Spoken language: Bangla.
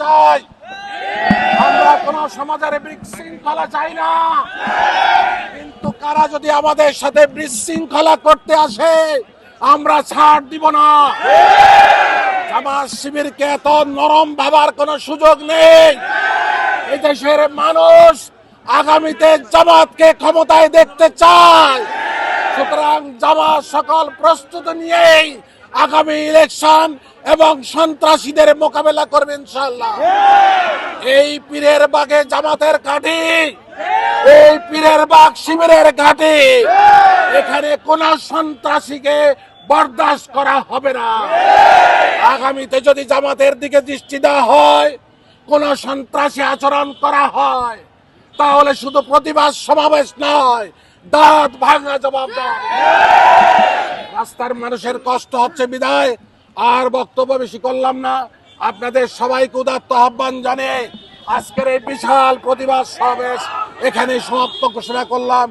চাই আমরা কোন সমাজের বিশৃঙ্খলা চাই না। কারা যদি আমাদের সাথে বিশৃঙ্খলা করতে আসে, আমরা ছাড় দিব না। জামাত শিবিরকে এত নরম ভাবার কোনো সুযোগ নেই। এই দেশের মানুষ আগামীতে জামাতকে ক্ষমতায় দেখতে চায়। সুতরাং জামাত সকল প্রস্তুতি নিয়েই আগামী ইলেকশন এবং সন্ত্রাসীদের মোকাবেলা করবে ইনশাল্লাহ এই পীরের বাগে জামাতের ঘাঁটি এই পীরের বাগ শিবিরের ঘাঁটি। এখানে কোন সন্ত্রাসীকে বরদাস্ত করা হবে না। আগামীতে যদি জামাতের দিকে দৃষ্টি দেওয়া হয় কোন সন্ত্রাসী আচরণ করা হয় তাহলে শুধু প্রতিবাদ সমাবেশ নয় দাঁত ভাঙা জবাব রাস্তার মানুষের কষ্ট হচ্ছে বিদায় আর বক্তব্য বেশি করলাম না। আপনাদের সবাইকে উদাত্ত আহ্বান জানে আজকের এই বিশাল প্রতিবাদ সমাবেশ এখানে সমাপ্ত ঘোষণা করলাম।